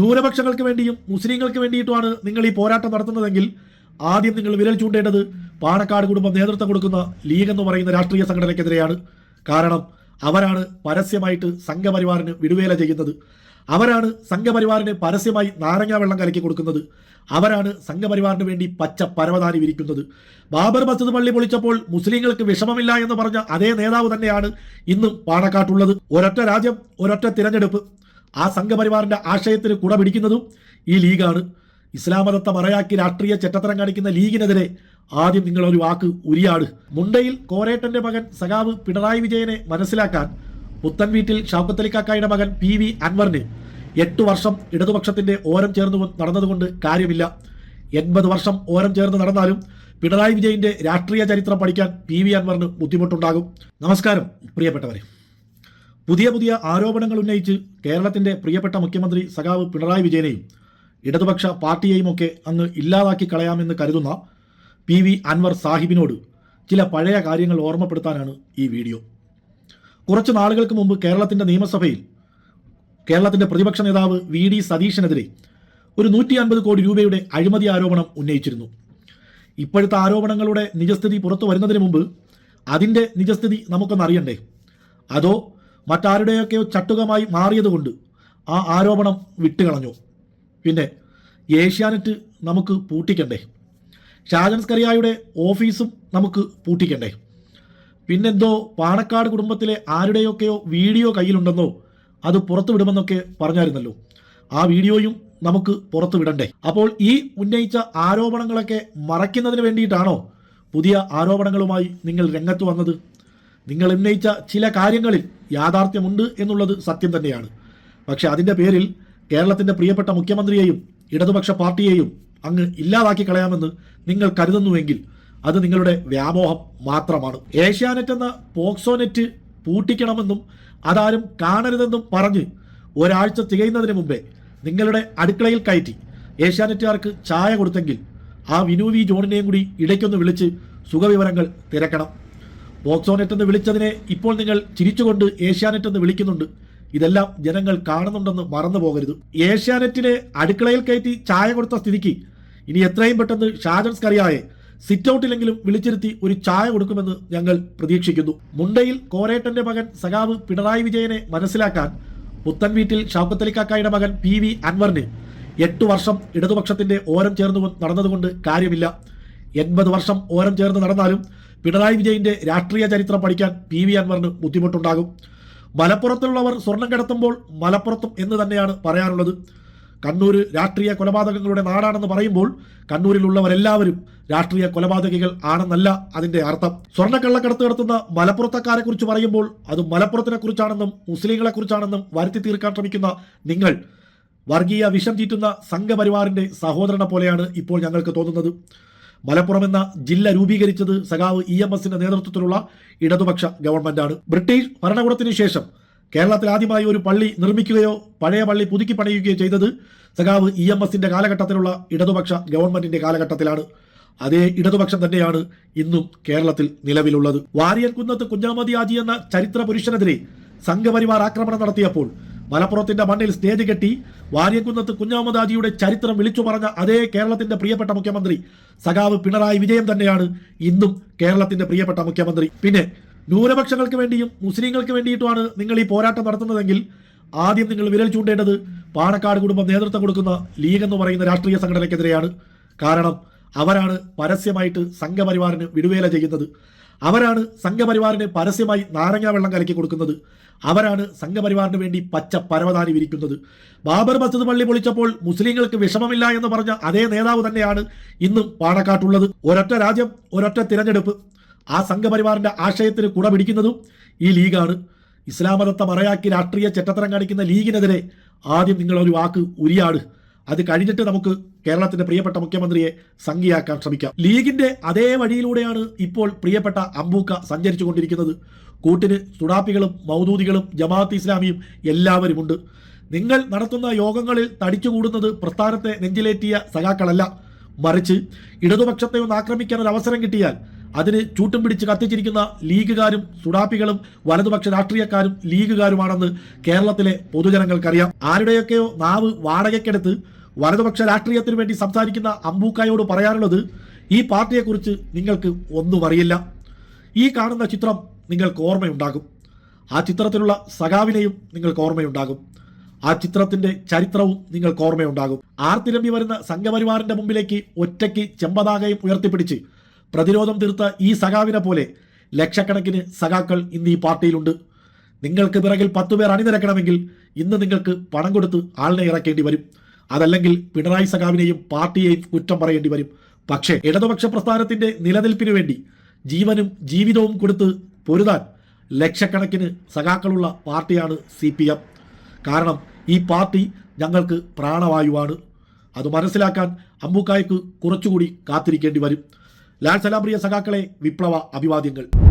ന്യൂനപക്ഷങ്ങൾക്ക് വേണ്ടിയും മുസ്ലിങ്ങൾക്ക് വേണ്ടിയിട്ടുമാണ് നിങ്ങൾ ഈ പോരാട്ടം നടത്തുന്നതെങ്കിൽ ആദ്യം നിങ്ങൾ വിരൽ ചൂണ്ടേണ്ടത് പാണക്കാട് കുടുംബം നേതൃത്വം കൊടുക്കുന്ന ലീഗ് എന്ന് പറയുന്ന രാഷ്ട്രീയ സംഘടനയ്ക്കെതിരെയാണ്. കാരണം അവരാണ് പരസ്യമായിട്ട് സംഘപരിവാറിന് വിടുവേല ചെയ്യുന്നത്. അവരാണ് സംഘപരിവാറിന് പരസ്യമായി നാരങ്ങ വെള്ളം കലക്കി കൊടുക്കുന്നത്. അവരാണ് സംഘപരിവാറിന് വേണ്ടി പച്ച പരവതാനി വിരിക്കുന്നത്. ബാബർ മസ്ജിദ് പള്ളി പൊളിച്ചപ്പോൾ മുസ്ലിങ്ങൾക്ക് വിഷമമില്ല എന്ന് പറഞ്ഞ അതേ നേതാവ് തന്നെയാണ് ഇന്നും പാണക്കാട്ടുള്ളത്. ഒരൊറ്റ രാജ്യം ഒരൊറ്റ തിരഞ്ഞെടുപ്പ്. ആ സംഘപരിവാറിന്റെ ആശയത്തിന് കുട പിടിക്കുന്നതും ഈ ലീഗാണ്. ഇസ്ലാം മതത്തെ മറയാക്കി രാഷ്ട്രീയ ചെറ്റത്തരം കാണിക്കുന്ന ലീഗിനെതിരെ ആദ്യം നിങ്ങളൊരു വാക്ക് ഉരിയാട്. മുണ്ടയിൽ കോരേട്ടന്റെ മകൻ സഖാവ് പിണറായി വിജയനെ മനസ്സിലാക്കാൻ പുത്തൻ വീട്ടിൽ ഷൗക്കത്തലിക്കാക്കായുടെ മകൻ പി വി അൻവറിന് എട്ട് വർഷം ഇടതുപക്ഷത്തിന്റെ ഓരം ചേർന്ന് നടന്നതുകൊണ്ട് കാര്യമില്ല. എൺപത് വർഷം ഓരം ചേർന്ന് നടന്നാലും പിണറായി വിജയന്റെ രാഷ്ട്രീയ ചരിത്രം പഠിക്കാൻ പി വി അൻവറിന് ബുദ്ധിമുട്ടുണ്ടാകും. നമസ്കാരം പ്രിയപ്പെട്ടവരെ. പുതിയ പുതിയ ആരോപണങ്ങൾ ഉന്നയിച്ച് കേരളത്തിന്റെ പ്രിയപ്പെട്ട മുഖ്യമന്ത്രി സഖാവ് പിണറായി വിജയനെയും ഇടതുപക്ഷ പാർട്ടിയെയും ഒക്കെ അങ്ങ് ഇല്ലാതാക്കി കളയാമെന്ന് കരുതുന്ന പി വി അൻവർ സാഹിബിനോട് ചില പഴയ കാര്യങ്ങൾ ഓർമ്മപ്പെടുത്താനാണ് ഈ വീഡിയോ. കുറച്ച് നാളുകൾക്ക് മുമ്പ് കേരളത്തിന്റെ നിയമസഭയിൽ കേരളത്തിന്റെ പ്രതിപക്ഷ നേതാവ് വി ഡി സതീശനെതിരെ ഒരു നൂറ്റി അൻപത് കോടി രൂപയുടെ അഴിമതി ആരോപണം ഉന്നയിച്ചിരുന്നു. ഇപ്പോഴത്തെ ആരോപണങ്ങളുടെ നിജസ്ഥിതി പുറത്തു വരുന്നതിന് മുമ്പ് അതിന്റെ നിജസ്ഥിതി നമുക്കൊന്ന് അറിയണ്ടേ അതോ മറ്റാരുടെയൊക്കെയോ ചട്ടുകമായി മാറിയതുകൊണ്ട് ആ ആരോപണം വിട്ടുകളഞ്ഞു. പിന്നെ ഏഷ്യാനെറ്റ് നമുക്ക് പൂട്ടിക്കണ്ടേ? ഷാജൻസ്കറിയായുടെ ഓഫീസും നമുക്ക് പൂട്ടിക്കണ്ടേ? പിന്നെന്തോ പാണക്കാട് കുടുംബത്തിലെ ആരുടെയൊക്കെയോ വീഡിയോ കയ്യിലുണ്ടെന്നോ അത് പുറത്തു വിടുമെന്നൊക്കെ പറഞ്ഞായിരുന്നല്ലോ. ആ വീഡിയോയും നമുക്ക് പുറത്തു വിടണ്ടേ അപ്പോൾ ഈ ഉന്നയിച്ച ആരോപണങ്ങളൊക്കെ മറയ്ക്കുന്നതിന് വേണ്ടിയിട്ടാണോ പുതിയ ആരോപണങ്ങളുമായി നിങ്ങൾ രംഗത്ത് വന്നത്? നിങ്ങൾ ഉന്നയിച്ച ചില കാര്യങ്ങളിൽ യാഥാർത്ഥ്യമുണ്ട് എന്നുള്ളത് സത്യം തന്നെയാണ്. പക്ഷെ അതിന്റെ പേരിൽ കേരളത്തിന്റെ പ്രിയപ്പെട്ട മുഖ്യമന്ത്രിയെയും ഇടതുപക്ഷ പാർട്ടിയെയും അങ്ങ് ഇല്ലാതാക്കി കളയാമെന്ന് നിങ്ങൾ കരുതുന്നുവെങ്കിൽ അത് നിങ്ങളുടെ വ്യാമോഹം മാത്രമാണ്. ഏഷ്യാനെറ്റ് എന്ന പോക്സോനെറ്റ് പൂട്ടിക്കണമെന്നും അതാരും കാണരുതെന്നും പറഞ്ഞ് ഒരാഴ്ച തികയുന്നതിന് മുമ്പേ നിങ്ങളുടെ അടുക്കളയിൽ കയറ്റി ഏഷ്യാനെറ്റുകാർക്ക് ചായ കൊടുത്തെങ്കിൽ ആ വിനുവി ജോണിനെയും കൂടി ഇടയ്ക്കൊന്ന് വിളിച്ച് സുഖവിവരങ്ങൾ തിരക്കണം. പോക്സോ നെറ്റ് എന്ന് വിളിച്ചതിനെ ഇപ്പോൾ നിങ്ങൾ ചിരിച്ചുകൊണ്ട് ഏഷ്യാനെറ്റ് എന്ന് വിളിക്കുന്നുണ്ട്. ഇതെല്ലാം ജനങ്ങൾ കാണുന്നുണ്ടെന്ന് മറന്നു പോകരുത് ഏഷ്യാനെറ്റിനെ അടുക്കളയിൽ കയറ്റി ചായ കൊടുത്ത സ്ഥിതിക്ക് ഇനി എത്രയും പെട്ടെന്ന് ഷാജൻസ് കറിയായെ സിറ്റ് ഔട്ടിലെങ്കിലും വിളിച്ചിരുത്തി ഒരു ചായ കൊടുക്കുമെന്ന് ഞങ്ങൾ പ്രതീക്ഷിക്കുന്നു. മുണ്ടയിൽ കോരേട്ടന്റെ മകൻ സഖാവ് പിണറായി വിജയനെ മനസ്സിലാക്കാൻ പുത്തൻ വീട്ടിൽ ഷൗക്കത്തലിക്കാക്കായുടെ മകൻ പി വി അൻവറിന് എട്ട് വർഷം ഇടതുപക്ഷത്തിന്റെ ഓരം ചേർന്ന് നടന്നതുകൊണ്ട് കാര്യമില്ല. എൺപത് വർഷം ഓരം ചേർന്ന് നടന്നാലും പിണറായി വിജയന്റെ രാഷ്ട്രീയ ചരിത്രം പഠിക്കാൻ പി വി അൻവറിന് ബുദ്ധിമുട്ടുണ്ടാകും. മലപ്പുറത്തുള്ളവർ സ്വർണം കിടത്തുമ്പോൾ മലപ്പുറത്തും എന്ന് തന്നെയാണ് പറയാനുള്ളത് കണ്ണൂർ രാഷ്ട്രീയ കൊലപാതകങ്ങളുടെ നാടാണെന്ന് പറയുമ്പോൾ കണ്ണൂരിലുള്ളവരെല്ലാവരും രാഷ്ട്രീയ കൊലപാതകികൾ ആണെന്നല്ല അതിന്റെ അർത്ഥം. സ്വർണക്കള്ളക്കടത്ത് നടത്തുന്ന മലപ്പുറത്തക്കാരെ കുറിച്ച് പറയുമ്പോൾ അത് മലപ്പുറത്തിനെ കുറിച്ചാണെന്നും മുസ്ലിങ്ങളെ കുറിച്ചാണെന്നും വരുത്തി തീർക്കാൻ ശ്രമിക്കുന്ന നിങ്ങൾ വർഗീയ വിഷം തീറ്റുന്ന സംഘപരിവാറിന്റെ സഹോദരനെ പോലെയാണ് ഇപ്പോൾ ഞങ്ങൾക്ക് തോന്നുന്നത്. മലപ്പുറം എന്ന ജില്ല രൂപീകരിച്ചത് സഖാവ് ഇ എം എസിന്റെ നേതൃത്വത്തിലുള്ള ഇടതുപക്ഷ ഗവൺമെന്റാണ്. ബ്രിട്ടീഷ് ഭരണകൂടത്തിന് ശേഷം കേരളത്തിൽ ആദ്യമായി ഒരു പള്ളി നിർമ്മിക്കുകയോ പഴയ പള്ളി പുതുക്കി പണിയുകയോ ചെയ്തത് സഖാവ് ഇ എം എസിന്റെ കാലഘട്ടത്തിലുള്ള ഇടതുപക്ഷ ഗവൺമെന്റിന്റെ കാലഘട്ടത്തിലാണ്. അതേ ഇടതുപക്ഷം തന്നെയാണ് ഇന്നും കേരളത്തിൽ നിലവിലുള്ളത്. വാരിയൻ കുന്നത്ത് കുഞ്ഞാമതി ആജി എന്ന ചരിത്ര പുരുഷനെതിരെ സംഘപരിവാർ ആക്രമണം നടത്തിയപ്പോൾ മലപ്പുറത്തിന്റെ മണ്ണിൽ സ്റ്റേജ് കെട്ടി വാര്യംകുന്നത്ത് കുഞ്ഞാമദാജിയുടെ ചരിത്രം വിളിച്ചു പറഞ്ഞ അതേ കേരളത്തിന്റെ പ്രിയപ്പെട്ട മുഖ്യമന്ത്രി. സഖാവ് പിണറായി വിജയൻ തന്നെയാണ് ഇന്നും കേരളത്തിന്റെ പ്രിയപ്പെട്ട മുഖ്യമന്ത്രി. പിന്നെ ന്യൂനപക്ഷങ്ങൾക്ക് വേണ്ടിയും മുസ്ലിങ്ങൾക്ക് വേണ്ടിയിട്ടുമാണ് നിങ്ങൾ ഈ പോരാട്ടം നടത്തുന്നതെങ്കിൽ ആദ്യം നിങ്ങൾ വിരൽ ചൂണ്ടേണ്ടത് പാണക്കാട് കുടുംബം നേതൃത്വം കൊടുക്കുന്ന ലീഗ് എന്ന് പറയുന്ന രാഷ്ട്രീയ സംഘടനയ്ക്കെതിരെയാണ്. കാരണം അവരാണ് പരസ്യമായിട്ട് സംഘപരിവാറിന് വിടുവേല ചെയ്യുന്നത്. അവരാണ് സംഘപരിവാറിന് പരസ്യമായി നാരങ്ങ വെള്ളം കലക്കി കൊടുക്കുന്നത്. അവരാണ് സംഘപരിവാറിന് വേണ്ടി പച്ച പരവതാനി വിരിക്കുന്നത്. ബാബർ മസ്ജിദ് പള്ളി പൊളിച്ചപ്പോൾ മുസ്ലിങ്ങൾക്ക് വിഷമമില്ല എന്ന് പറഞ്ഞ അതേ നേതാവ് തന്നെയാണ് ഇന്നും പാണക്കാട്ടുള്ളത്. ഒരൊറ്റ രാജ്യം ഒരൊറ്റ തിരഞ്ഞെടുപ്പ്. ആ സംഘപരിവാറിന്റെ ആശയത്തിന് കുട പിടിക്കുന്നതും ഈ ലീഗാണ്. ഇസ്ലാം മതത്തെ മറയാക്കി രാഷ്ട്രീയ ചെറ്റത്തരം കാണിക്കുന്ന ലീഗിനെതിരെ ആദ്യം നിങ്ങളൊരു വാക്ക് ഉരിയാട്. അത് കഴിഞ്ഞിട്ട് നമുക്ക് കേരളത്തിന്റെ പ്രിയപ്പെട്ട മുഖ്യമന്ത്രിയെ സംഖ്യയാക്കാൻ ശ്രമിക്കാം. ലീഗിന്റെ അതേ വഴിയിലൂടെയാണ് ഇപ്പോൾ പ്രിയപ്പെട്ട അമ്പൂക്ക സഞ്ചരിച്ചു കൊണ്ടിരിക്കുന്നത് കൂട്ടിന് സുഡാപ്പികളും മൗദൂദികളും ജമാഅത്ത് ഇസ്ലാമിയും എല്ലാവരുമുണ്ട്. നിങ്ങൾ നടത്തുന്ന യോഗങ്ങളിൽ തടിച്ചുകൂടുന്നത് പ്രസ്ഥാനത്തെ നെഞ്ചിലേറ്റിയ സഖാക്കളല്ല. മറിച്ച് ഇടതുപക്ഷത്തെ ഒന്ന് ആക്രമിക്കാൻ ഒരു അവസരം കിട്ടിയാൽ അതിന് ചൂട്ടും പിടിച്ച് കത്തിച്ചിരിക്കുന്ന ലീഗുകാരും സുഡാപ്പികളും വലതുപക്ഷ രാഷ്ട്രീയക്കാരും ലീഗുകാരുമാണെന്ന് കേരളത്തിലെ പൊതുജനങ്ങൾക്കറിയാം. ആരുടെയൊക്കെയോ നാവ് വാടകയ്ക്കെടുത്ത് വലതുപക്ഷ രാഷ്ട്രീയത്തിന് വേണ്ടി സംസാരിക്കുന്ന അമ്പൂക്കായോട് പറയാനുള്ളത് ഈ പാർട്ടിയെക്കുറിച്ച് നിങ്ങൾക്ക് ഒന്നും അറിയില്ല. ഈ കാണുന്ന ചിത്രം നിങ്ങൾക്ക് ഓർമ്മയുണ്ടാകും. ആ ചിത്രത്തിലുള്ള സഖാവിനെയും നിങ്ങൾക്ക് ഓർമ്മയുണ്ടാകും. ആ ചിത്രത്തിന്റെ ചരിത്രവും നിങ്ങൾക്ക് ഓർമ്മയുണ്ടാകും. ആർത്തിരമ്പി വരുന്ന സംഘപരിവാറിന്റെ മുമ്പിലേക്ക് ഒറ്റയ്ക്ക് ചെമ്പതാകയും ഉയർത്തിപ്പിടിച്ച് പ്രതിരോധം തീർത്ത ഈ സഖാവിനെ പോലെ ലക്ഷക്കണക്കിന് സഖാക്കൾ ഇന്ന് ഈ പാർട്ടിയിലുണ്ട്. നിങ്ങൾക്ക് പിറകിൽ പത്തുപേർ അണിനിരക്കണമെങ്കിൽ ഇന്ന് നിങ്ങൾക്ക് പണം കൊടുത്ത് ആളിനെ ഇറക്കേണ്ടി വരും. അതല്ലെങ്കിൽ പിണറായി സഖാവിനെയും പാർട്ടിയെയും കുറ്റം പറയേണ്ടി വരും. പക്ഷേ ഇടതുപക്ഷ പ്രസ്ഥാനത്തിന്റെ നിലനിൽപ്പിനു വേണ്ടി ജീവനും ജീവിതവും കൊടുത്ത് പൊരുതാൻ ലക്ഷക്കണക്കിന് സഖാക്കളുള്ള പാർട്ടിയാണ് സി പി എം. കാരണം ഈ പാർട്ടി ഞങ്ങൾക്ക് പ്രാണവായുവാണ്. അത് മനസ്സിലാക്കാൻ അമ്പൂക്കായ്ക്ക് കുറച്ചുകൂടി കാത്തിരിക്കേണ്ടി വരും. ലാൽ സലാബ്രിയ സഖാക്കളെ വിപ്ലവ അഭിവാദ്യങ്ങൾ.